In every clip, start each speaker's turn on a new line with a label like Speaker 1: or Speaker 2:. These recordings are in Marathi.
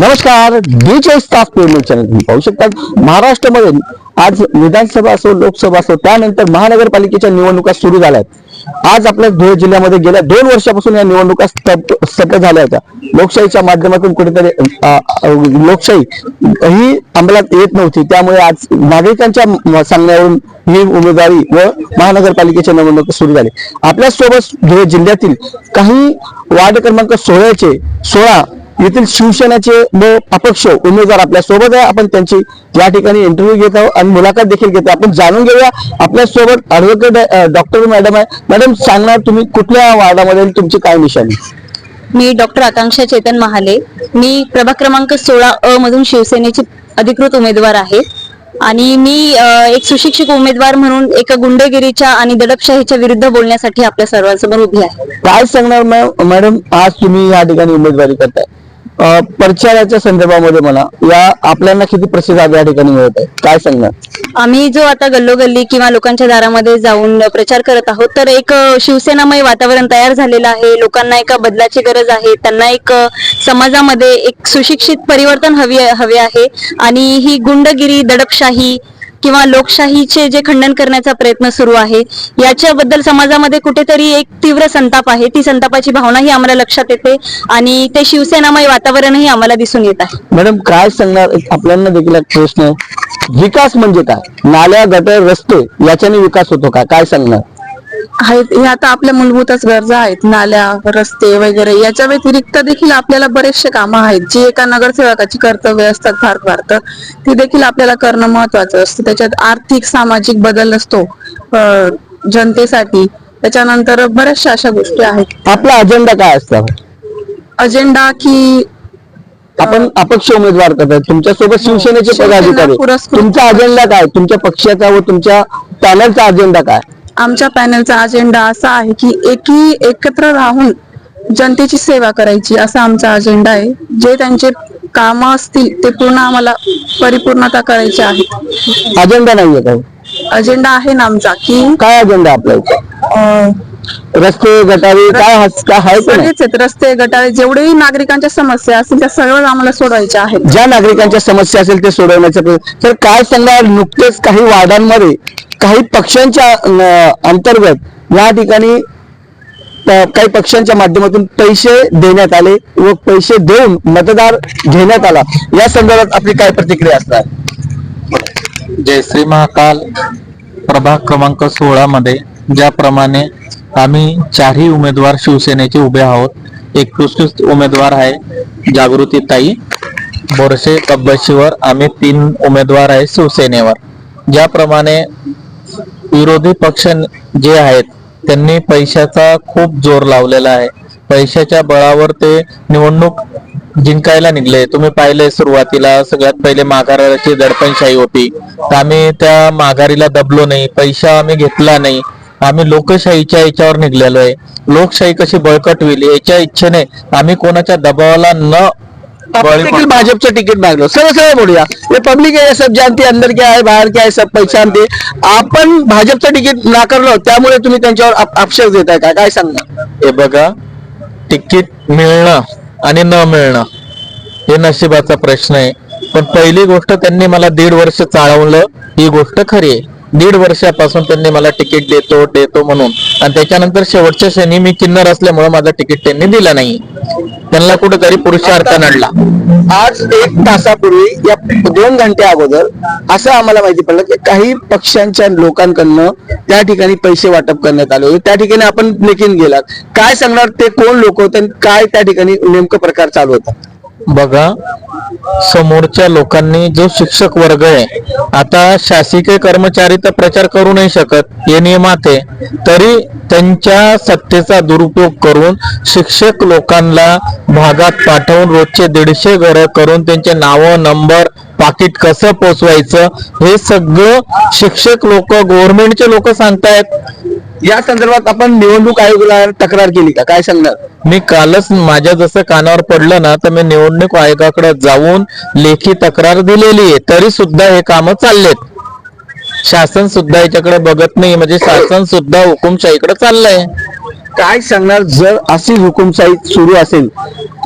Speaker 1: नमस्कार डीजे स्टाफ पेमेंट चॅनल तुम्ही पाहू शकतात. महाराष्ट्रामध्ये आज विधानसभा असो लोकसभा असो त्यानंतर महानगरपालिकेच्या निवडणुका सुरू झाल्या आहेत. आज आपल्या धुळे जिल्ह्यामध्ये गेल्या दोन वर्षापासून या निवडणुका स्तब्ध झाल्या होत्या. लोकशाहीच्या माध्यमातून कुठेतरी लोकशाही ही अंमलात येत नव्हती. त्यामुळे आज नागरिकांच्या सांगण्यावरून ही उमेदवारी व महानगरपालिकेच्या निवडणुका सुरू झाली. आपल्यासोबत धुळे जिल्ह्यातील काही वार्ड क्रमांक सोळाचे सोळा येथील शिवसेनेचे व अपक्ष उमेदवार आपल्यासोबत आहे. आपण त्यांची या ठिकाणी इंटरव्ह्यू घेत आहोत आणि मुलाखत देखील घेतो आपण जाणून घेऊया आपल्यासोबत ऍडव्होकेट डॉक्टर मॅडम आहे. मॅडम सांगणार तुम्ही कुठल्या वार्डामध्ये तुमची काय निशाणी?
Speaker 2: मी डॉक्टर आकांक्षा चेतन महाले. मी प्रभाग क्रमांक सोळा अ मधून शिवसेनेची अधिकृत उमेदवार आहे. आणि मी एक सुशिक्षित उमेदवार म्हणून एका गुंडगिरीच्या आणि दडपशाहीच्या विरुद्ध बोलण्यासाठी आपल्या सर्वांसमोर उभी आहे.
Speaker 1: काय सांगणार मॅडम? आज तुम्ही या ठिकाणी उमेदवारी करताय. प्रचाराच्या संदर्भामध्ये म्हणा या आपल्याला किती प्रतिसाद या ठिकाणी मिळत आहे? काय सांगणार?
Speaker 2: आम्ही जो आता गल्लोगल्ली किंवा लोकांच्या दारामध्ये जाऊन प्रचार करत आहोत तर एक शिवसेनामय वातावरण तयार झालेलं आहे. लोकांना एका बदलाची गरज आहे. त्यांना एक समाजामध्ये एक सुशिक्षित परिवर्तन हवी हवे आहे. आणि ही गुंडगिरी दडपशाही किंवा लोकशाहीचे जे खंडन करण्याचा प्रयत्न सुरू आहे याच्याबद्दल समाजामध्ये कुठेतरी एक तीव्र संताप आहे. ती संतापाची भावना ही आम्हाला लक्षात येते आणि ते शिवसेनामय वातावरणही आम्हाला दिसून येत आहे.
Speaker 1: मॅडम काय सांगणार? आपल्याला देखील एक प्रश्न. आहे विकास म्हणजे काय? नाल्या गटर रस्ते याच्याने विकास होतो का? काय सांगणार?
Speaker 3: आहेत हे आता आपल्या मूलभूतच गरजा आहेत. नाल्या रस्ते वगैरे याच्या व्यतिरिक्त देखील आपल्याला बरेचसे कामं आहेत. जी एका नगरसेवकाची कर्तव्य असतात फार फार. तर ती देखील आपल्याला करणं महत्वाचं असतं. त्याच्यात आर्थिक सामाजिक बदल असतो जनतेसाठी. त्याच्यानंतर बऱ्याचशा अशा गोष्टी आहेत.
Speaker 1: आपला अजेंडा काय असतो?
Speaker 3: अजेंडा की
Speaker 1: आपण अपक्ष उमेदवार करताय तुमच्यासोबत शिवसेनेचे
Speaker 3: शिवसेना
Speaker 1: पदाधिकारी. तुमचा अजेंडा काय? तुमच्या पक्षाचा व तुमच्या पॅनलचा अजेंडा काय?
Speaker 3: आमच्या पॅनलचा अजेंडा असा आहे की एकी एकत्र राहून जनतेची सेवा करायची असा आमचा अजेंडा आहे. जे त्यांचे काम असतील ते पूर्ण आम्हाला परिपूर्णता करायची आहे.
Speaker 1: अजेंडा नाहीये काय
Speaker 3: अजेंडा आहे ना आमचा की
Speaker 1: काय अजेंडा आपला इथे?
Speaker 3: अं,
Speaker 1: रस्ते गटारी काय
Speaker 3: सगळेच आहेत. रस्ते गटारे जेवढेही नागरिकांच्या समस्या असतील त्या सगळं आम्हाला सोडवायच्या आहेत.
Speaker 1: ज्या नागरिकांच्या समस्या असेल ते सोडवण्याचा प्रयत्न तर काय सांगणार नुकतेच काही वार्डांमध्ये काही पक्षांच्या अंतर्गत या ठिकाणी काही पक्षांच्या माध्यमातून पैसे देण्यात आले व पैसे देऊन मतदार घेण्यात आला. या संदर्भात आपली काय प्रतिक्रिया असणार?
Speaker 4: जय श्री महाकाल. प्रभाग क्रमांक सोळा मध्ये ज्याप्रमाणे आम्ही चारही उमेदवार शिवसेनेचे उभे आहोत. एक कृष्ण उमेदवार आहे जागृती ताई बोरसे तब्बशीवर आम्ही तीन उमेदवार आहे शिवसेनेवर. ज्याप्रमाणे विरोधी पक्ष जे आहेत त्यांनी पैशाचा खूप जोर लावलेला आहे. पैशाच्या बळावर ते निवडणूक जिंकायला निघले. तुम्ही पाहिले सुरुवातीला सगळ्यात पहिले माघाराची दडपणशाही होती. तर आम्ही त्या माघारीला दबलो नाही. पैसा आम्ही घेतला नाही. आम्ही लोकशाहीच्या याच्यावर निघलेलो आहे. लोकशाही कशी बळकट होईल याच्या इच्छेने आम्ही कोणाच्या दबावाला न
Speaker 1: देखील भाजपचं तिकीट मागलो सरळ सरळ बोलूया ये पब्लिक है ये सब जानती है, अंदर क्या है बाहेर क्या है सब पहचानते आपण भाजपचं तिकीट नाकारलं त्यामुळे तुम्ही त्यांच्यावर आक्षेप देताय का? काय सांगणार?
Speaker 4: हे बघा तिकीट मिळणं आणि न मिळणं हे नशिबाचा प्रश्न आहे. पण पहिली गोष्ट त्यांनी मला दीड वर्ष चाळवलं ही गोष्ट खरी आहे. दीड वर्षापासून त्यांनी मला तिकीट देतो देतो म्हणून. आणि त्याच्यानंतर शेवटच्या क्षणी मी किन्नर असल्यामुळे माझं तिकीट त्यांनी दिलं नाही. त्यांना कुठेतरी पुरुषार्थ नडला
Speaker 1: आज एक तासापूर्वी या दोन घंटे अगोदर असं आम्हाला माहिती पडलं की काही पक्षांच्या लोकांकडनं त्या ठिकाणी पैसे वाटप करण्यात आले होते. त्या ठिकाणी आपण देखील गेलात. काय सांगणार ते कोण लोक होते आणि काय त्या ठिकाणी नेमकं प्रकार चालू होता?
Speaker 4: बघा समोरच्या लोकांनी जो शिक्षक वर्ग आहे आता शासकीय कर्मचारी तर प्रचार करू नाही शकत हे नियमात आहे. तरी त्यांच्या सत्तेचा दुरुपयोग करून शिक्षक लोकांना भागात पाठवून रोजचे दीडशे घर करून त्यांचे नावं नंबर पाकिट कसं पोचवायचं हे सगळं शिक्षक लोक गव्हर्नमेंटचे लोक सांगतायत.
Speaker 1: या संदर्भात आपण निवडणूक आयोगाला तक्रार केली का? काय सांगणार?
Speaker 4: मी कालच माझ्या जसं कानावर पडलं ना तर मी निवडणूक आयोगाकडे जाऊन लेखी तक्रार दिलेली आहे. तरी सुद्धा हे काम चाललेत. शासन सुद्धा याच्याकडे बघत नाही म्हणजे शासन सुद्धा हुकुमशाहीकडे चाललंय.
Speaker 1: काय सांगणार? जर अशी हुकुमशाही सुरू असेल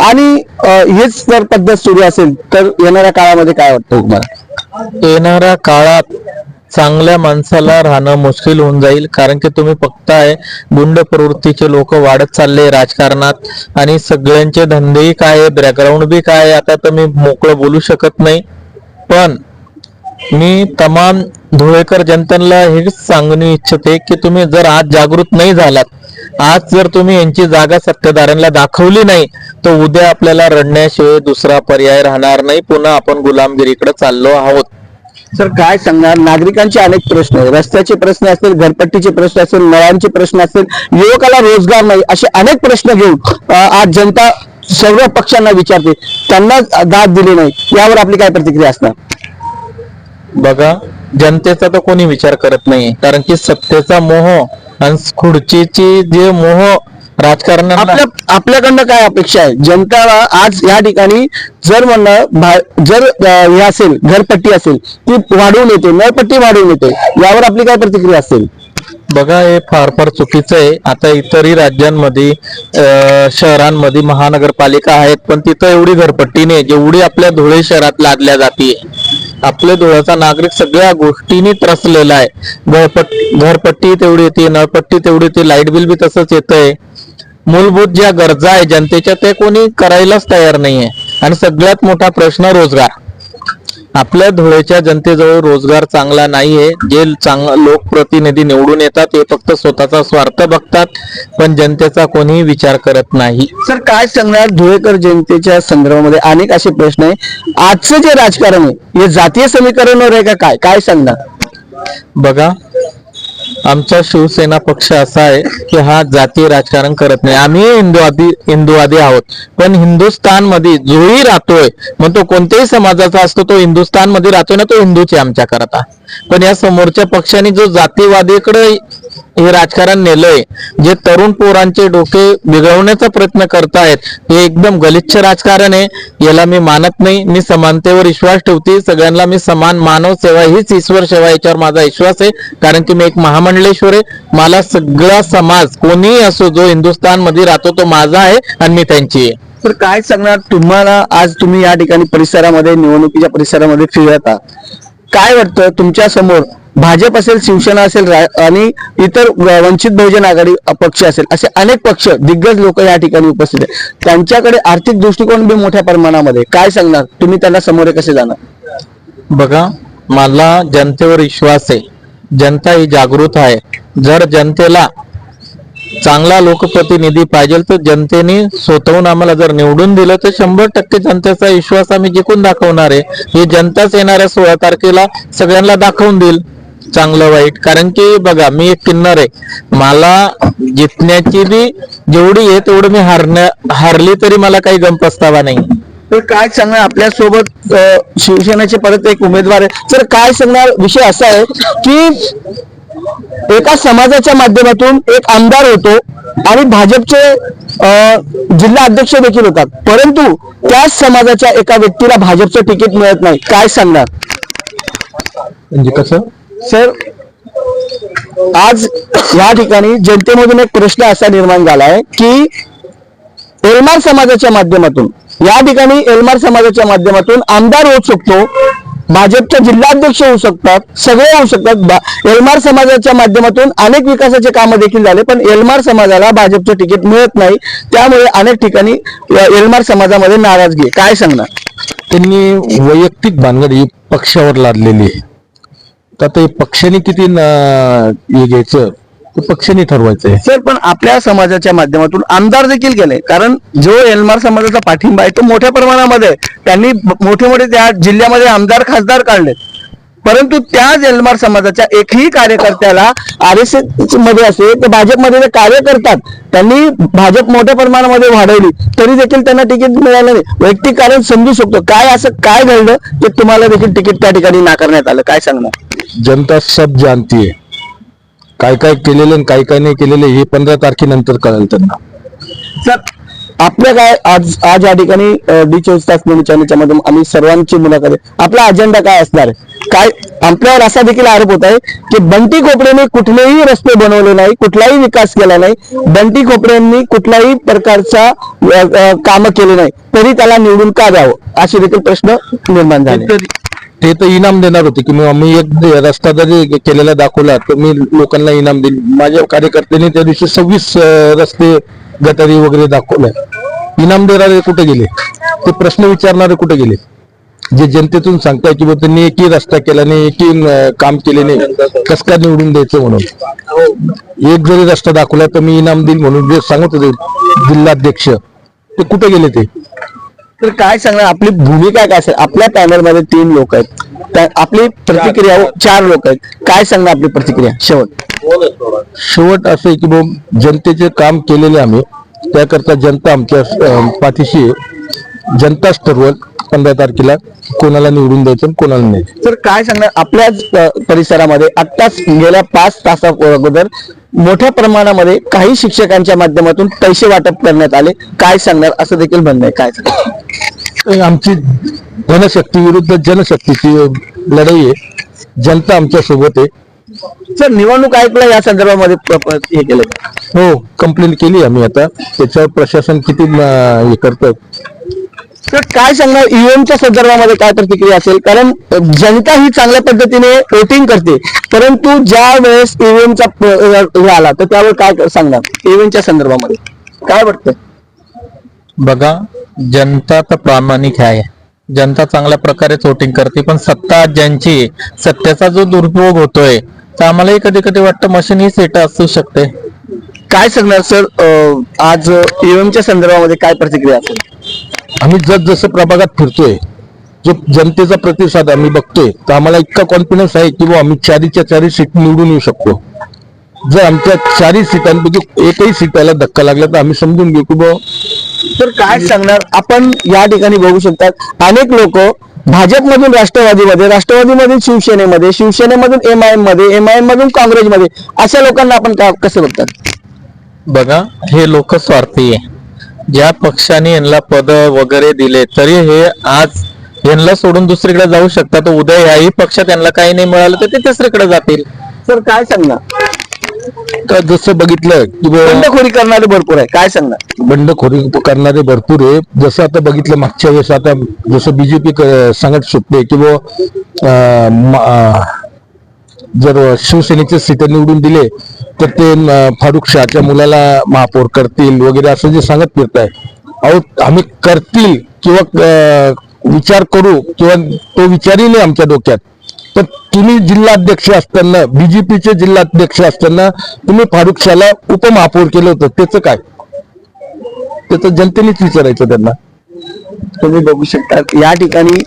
Speaker 1: आणि अं, हेच जर पद्धत सुरू असेल तर येणाऱ्या काळामध्ये काय वाटतं तुम्हाला?
Speaker 4: येणाऱ्या काळात चांगल्या माणसाला राहणं मुश्किल होऊन जाईल. कारण की तुम्ही बघताय गुंड प्रवृत्तीचे लोक वाढत चालले राजकारणात. आणि सगळ्यांचे धंदेही काय आहे बॅकग्राऊंड बी काय आहे? आता तर मी मोकळं बोलू शकत नाही. पण मी तमाम धुळेकर जनतेला हेच सांगू इच्छिते की तुम्ही जर आज जागृत नाही झालात आज जर तुम्ही यांची जागा सत्तेदारांना दाखवली नाही तर उद्या आपल्याला रडण्याशिवाय दुसरा पर्याय राहणार नाही. पुन्हा आपण गुलामगिरीकडे चाललो आहोत.
Speaker 1: सर काय सांगणार? नागरिकांचे अनेक प्रश्न आहे रस्त्याचे प्रश्न असतील घरपट्टीचे प्रश्न असतील नळांचे प्रश्न असतील युवकाला रोजगार नाही असे अनेक प्रश्न घेऊन आज जनता सर्व पक्षांना विचारते. त्यांना दाद दिली नाही. यावर आपली काय प्रतिक्रिया असणार?
Speaker 4: बघा जनतेचा तर कोणी विचार करत नाही. कारण की सत्तेचा मोह आणि खुर्चीची जे मोह राजकारणाला
Speaker 1: आपल्या आपल्याकडनं काय अपेक्षा आहे? जनताला आज या ठिकाणी जर म्हणणं भा- जर हे असेल घरपट्टी असेल ती वाढवून येते नळपट्टी वाढवून येते यावर आपली काय प्रतिक्रिया असेल?
Speaker 4: बघा हे फार फार चुकीचं आहे. आता इतरही राज्यांमध्ये शहरांमध्ये महानगरपालिका आहेत पण तिथं एवढी घरपट्टी नाही जेवढी आपल्या धुळे शहरात लादल्या जाते आपल्या धुळ्याचा नागरिक सगळ्या गोष्टींनी त्रसलेला आहे. घरपट्टी घरपट्टी तेवढी येते नळपट्टी तेवढी येते लाइट बिल बी तसंच येतंय. मूलभूत ज्या गरजा आहे जनतेच्या ते कोणी करायलाच तयार नाहीये. आणि सगळ्यात मोठा प्रश्न रोजगार. आपल्या धुळेच्या जनतेजवळ रोजगार चांगला नाहीये. जे चांग लोकप्रतिनिधी निवडून येतात ते फक्त स्वतःचा स्वार्थ बघतात पण जनतेचा कोणीही विचार करत नाही.
Speaker 1: सर काय सांगणार धुळेकर जनतेच्या संदर्भामध्ये? अनेक असे प्रश्न आहे. आजचं जे राजकारण आहे हे जातीय समीकरणावर आहे का काय? काय सांगणार?
Speaker 4: बघा आमचा शिवसेना पक्ष असा आहे की हा जातीय राजकारण करत नाही. आम्ही हिंदुवादी हिंदुवादी आहोत. पण हिंदुस्थानमध्ये जोही राहतोय मग तो कोणत्याही समाजाचा असतो तो हिंदुस्थानमध्ये राहतोय ना तो हिंदूच आहे आमच्या करता. पण या समोरच्या पक्षाने जो जातीवादीकडे हे राजकारण नेलंय. जे तरुण पोरांचे डोके बिघडवण्याचा प्रयत्न करतायत हे एकदम गलिच्छ राजकारण आहे. याला मी मानत नाही. मी समानतेवर विश्वास ठेवते. सगळ्यांना मी समान मानव सेवा हीच ईश्वर सेवा याच्यावर माझा विश्वास आहे. कारण की मी एक महामंडलेश्वर आहे. मला सगळा समाज कोणीही असो जो हिंदुस्थानमध्ये राहतो तो माझा आहे आणि मी त्यांची आहे.
Speaker 1: तर काय सांगणार तुम्हाला? आज तुम्ही या ठिकाणी परिसरामध्ये निवडणुकीच्या परिसरामध्ये फिरता काय वाटतं तुमच्यासमोर भाजप असेल शिवसेना असेल आणि इतर व- वंचित बहुजन आघाडी पक्ष असेल असे अनेक पक्ष दिग्गज लोक या ठिकाणी उपस्थित आहेत. त्यांच्याकडे आर्थिक दृष्टिकोन बी मोठ्या प्रमाणामध्ये. काय सांगणार? तुम्ही त्यांना समोर कसे जाणार?
Speaker 4: बघा मला जनतेवर विश्वास आहे. जनता ही जागृत आहे. जर जनतेला चांगला लोकप्रतिनिधी पाहिजे तर जनतेने स्वतःहून आम्हाला जर निवडून दिलं तर शंभर टक्के जनतेचा विश्वास आम्ही जिंकून दाखवणार आहे. ही जनताच येणाऱ्या सोळा तारखेला सगळ्यांना दाखवून देईल. चांगलं वाईट. कारण की बघा मी एक किन्नर आहे. मला जितण्याची बी जेवढी आहे तेवढं मी हारण्या हारली तरी मला काही गम पस्तावा नाही.
Speaker 1: तर काय सांगणार? आपल्यासोबत शिवसेनेचे परत एक उमेदवार आहे. तर काय सांगणार? विषय असा आहे की एका समाजाच्या माध्यमातून एक आमदार होतो आणि भाजपचे जिल्हा अध्यक्ष देखील होतात. परंतु त्याच समाजाच्या एका व्यक्तीला भाजपचं तिकीट मिळत नाही. काय सांगणार?
Speaker 4: म्हणजे कसं?
Speaker 1: सर आज या ठिकाणी जनतेमधून एक प्रश्न असा निर्माण झाला आहे की एलमार समाजाच्या माध्यमातून या ठिकाणी एलमार समाजाच्या माध्यमातून आमदार होऊ शकतो भाजपचे जिल्हाध्यक्ष होऊ शकतात सगळे होऊ शकतात. बा- एलमार समाजाच्या माध्यमातून अनेक विकासाचे कामं देखील झाले पण एलमार समाजाला भाजपचं तिकीट मिळत नाही. त्यामुळे अनेक ठिकाणी एलमार समाजामध्ये नाराजगी काय सांगणार?
Speaker 5: त्यांनी वैयक्तिक भानगड ही पक्षावर लादलेली आहे. तर ते पक्षाने किती हे घ्यायचं? ते पक्षाने ठरवायचं आहे
Speaker 1: सर पण आपल्या समाजाच्या माध्यमातून आमदार देखील केले कारण जो एलमार समाजाचा पाठिंबा आहे तो मोठ्या प्रमाणामध्ये आहे. त्यांनी मोठे मोठे त्या जिल्ह्यामध्ये आमदार खासदार काढले परंतु त्याच एल्मार समाजाच्या एकही कार्यकर्त्याला आर एस एसमध्ये असेल तर भाजपमध्ये ते कार्य करतात त्यांनी भाजप मोठ्या प्रमाणामध्ये वाढवली तरी देखील त्यांना तिकीट मिळालं नाही. वैयक्तिक कारण समजू शकतो. काय असं काय घडलं की तुम्हाला देखील तिकीट त्या ठिकाणी नाकारण्यात आलं. काय सांगणार?
Speaker 5: जनता सब जानती आहे काय काय केलेलं आणि काय काय नाही केलेलं हे पंधरा तारखेनंतर कळेल त्यांना.
Speaker 1: सर आपल्या काय आज आज या ठिकाणी डी चोवीस तास न्यूज चॅनलच्या माध्यम आम्ही सर्वांची मुलाखत आपला अजेंडा काय असणार आहे? काय आपल्यावर असा देखील आरोप होत आहे की बंटी खोपडेने कुठलेही रस्ते बनवले नाही कुठलाही विकास केला नाही बंटी खोपडेंनी कुठल्याही प्रकारचा काम केले नाही तरी त्याला निवडून का द्यावं? असे देखील प्रश्न निर्माण झाले.
Speaker 5: ते तर- इनाम देणार होते की मी एक रस्ता जरी केलेला दाखवला तर मी लोकांना इनाम देईल. माझ्या कार्यकर्त्यांनी त्या दिवशी सव्वीस रस्ते गटारी वगैरे दाखवले. इनाम देणारे कुठे गेले? ते प्रश्न विचारणारे कुठे गेले? जे जनतेतून सांगताय की त्यांनी एकही रस्ता केला नाही एकही काम केले नाही कस काय निवडून द्यायचं म्हणून? एक जरी रस्ता दाखवला तर मी इनाम देईल म्हणून जे सांगत होते जिल्हाध्यक्ष ते कुठे गेले ते?
Speaker 1: तर काय सांगणार? आपली भूमिका काय असेल आपल्या पॅनलमध्ये तीन लोक आहेत. आपली प्रतिक्रिया चार लोक आहेत. काय सांगणार आपली प्रतिक्रिया? शेवट.
Speaker 5: शेवट असं आहे की जनतेचे काम केलेले आम्ही त्याकरता जनता आमच्या पाठीशी. जनताच ठरवल पंधरा तारखेला कोणाला निवडून द्यायचं कोणाला नाही.
Speaker 1: तर काय सांगणार? आपल्याच परिसरामध्ये आत्ताच गेल्या पाच तासा अगोदर मोठ्या प्रमाणामध्ये काही शिक्षकांच्या माध्यमातून पैसे वाटप करण्यात आले. काय सांगणार? असं देखील म्हणणं आहे. काय
Speaker 5: आमची धनशक्ती विरुद्ध जनशक्तीची लढाई आहे. जनता आमच्यासोबत आहे.
Speaker 1: सर निवडणूक आयोगाला या संदर्भामध्ये हे केलं?
Speaker 5: हो कंप्लेंट केली आम्ही आता. त्याच्यावर प्रशासन किती अं, हे करतं?
Speaker 1: तर काय सांगणार ईव्हीएमच्या संदर्भामध्ये काय प्रतिक्रिया असेल? कारण जनता ही चांगल्या पद्धतीने वोटिंग करते. परंतु ज्या वेळेस ईव्हीएमचा हे आला तर त्यावेळेस काय सांगणार? ईव्हीएमच्या संदर्भामध्ये. काय वाटतं
Speaker 4: बघा जनता तर प्रामाणिक आहे. जनता चांगल्या प्रकारे वोटिंग करते पण सत्ता ज्यांची आहे, सत्तेचा जो दुरुपयोग होतोय तर आम्हालाही कधी कधी वाटतं मशीन ही सेट असू शकते.
Speaker 1: काय सांगणार सर? आज ईव्हीएमच्या संदर्भामध्ये काय प्रतिक्रिया असेल?
Speaker 5: आम्ही जस जसं प्रभागात फिरतोय जो जनतेचा प्रतिसाद आम्ही बघतोय तर आम्हाला इतका कॉन्फिडन्स आहे की आम्ही चारीच्या चारी सीट निवडून येऊ शकतो. जर आमच्या चारी सीटांपैकी एकही सीटाला धक्का लागला तर आम्ही समजून घेऊ की
Speaker 1: तर काय सांगणार? आपण या ठिकाणी बघू शकतात अनेक लोक भाजपमधून राष्ट्रवादीमध्ये राष्ट्रवादीमधून शिवसेनेमध्ये शिवसेनेमधून एम आय एममध्ये एम आय एम मधून काँग्रेसमध्ये अशा लोकांना आपण कसं बघतात?
Speaker 4: बघा हे लोक स्वार्थी आहे. ज्या पक्षाने यांना पद वगैरे दिले तरी हे आज यांना सोडून दुसरीकडे जाऊ शकतात. उद्या याही पक्षात यांना काही नाही मिळालं तर ते तिसरीकडे जातील.
Speaker 1: सर काय सांगणार?
Speaker 5: तर जसं बघितलं की
Speaker 1: बंडखोरी करणारे भरपूर आहे. काय सांगणार?
Speaker 5: बंडखोरी करणारे भरपूर आहे. जसं आता बघितलं मागच्या वेळेस आता जसं बीजेपी सांगत सुटले की बुवा, अं, म- अं, जर शिवसेनेचे सीट निवडून दिले तर ते फारुख शहाच्या मुलाला महापौर करतील वगैरे असं जे सांगत फिरताय. अहो आम्ही करतील किंवा विचार करू किंवा तो विचारही नाही आमच्या डोक्यात. तर तुम्ही जिल्हाध्यक्ष असताना बीजेपीचे जिल्हाध्यक्ष असताना तुम्ही फारुख शाहला उपमहापौर केलं होतं. त्याचं काय? त्याचं जनतेनेच विचारायचं त्यांना.
Speaker 1: तुम्ही बघू शकता या ठिकाणी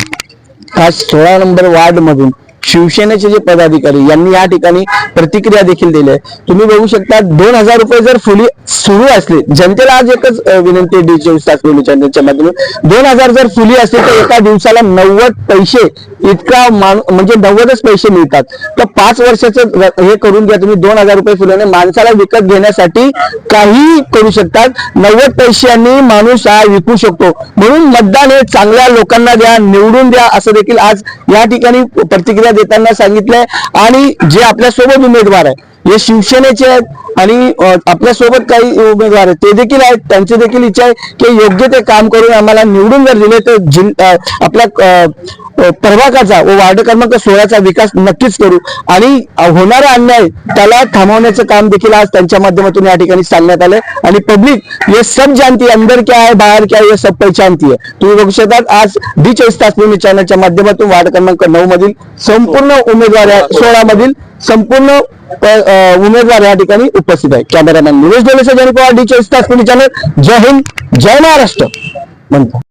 Speaker 1: खास सोळा नंबर वार्ड मधून शिवसेनेचे जे पदाधिकारी यांनी या ठिकाणी प्रतिक्रिया देखील दिली आहे. तुम्ही बघू शकता दोन हजार रुपये जर फुली सुरू असले जनतेला आज एकच विनंती डी चोवीस तास चॅनलच्या माध्यमातून दोन हजार जर फुली असले तर एका दिवसाला नव्वद पैसे इतका मान म्हणजे नव्वदच पैसे मिळतात. तर पाच वर्षाचं हे करून घ्या तुम्ही दोन हजार रुपये फुलाने माणसाला विकत घेण्यासाठी काही करू शकतात. नव्वद पैशांनी माणूस हा विकू शकतो. म्हणून मतदान हे चांगल्या लोकांना द्या निवडून द्या असं देखील आज या ठिकाणी प्रतिक्रिया देताना सांगितलंय आणि जे आपल्यासोबत उमेदवार आहे. हे शिवसेनेचे आहेत आणि आपल्यासोबत काही उमेदवार आहेत. ते देखील आहेत त्यांची देखील इच्छा आहे की योग्य ते काम करून आम्हाला निवडून जर दिले तर जिल आपल्या प्रभागाचा व वार्ड क्रमांक सोळाचा विकास नक्कीच करू. आणि होणारा अन्याय त्याला थांबवण्याचं काम देखील आज त्यांच्या माध्यमातून या ठिकाणी सांगण्यात आलंय. आणि पब्लिक ये सब जानती अंदर क्या है बाहेर क्या आहे ये सब पहचानती आहे. तुम्ही बघू शकतात आज डी चोवीस तास चॅनलच्या माध्यमातून वार्ड क्रमांक नऊ मधील संपूर्ण उमेदवार सोळा मधील संपूर्ण उमेदवार या ठिकाणी उपस्थित आहे. कॅमेरामॅन निलेश डोलेसा जयंत पवार डी चोवीस तास न्यूज चॅनल जय हिंद जय महाराष्ट्र. म्हणतो.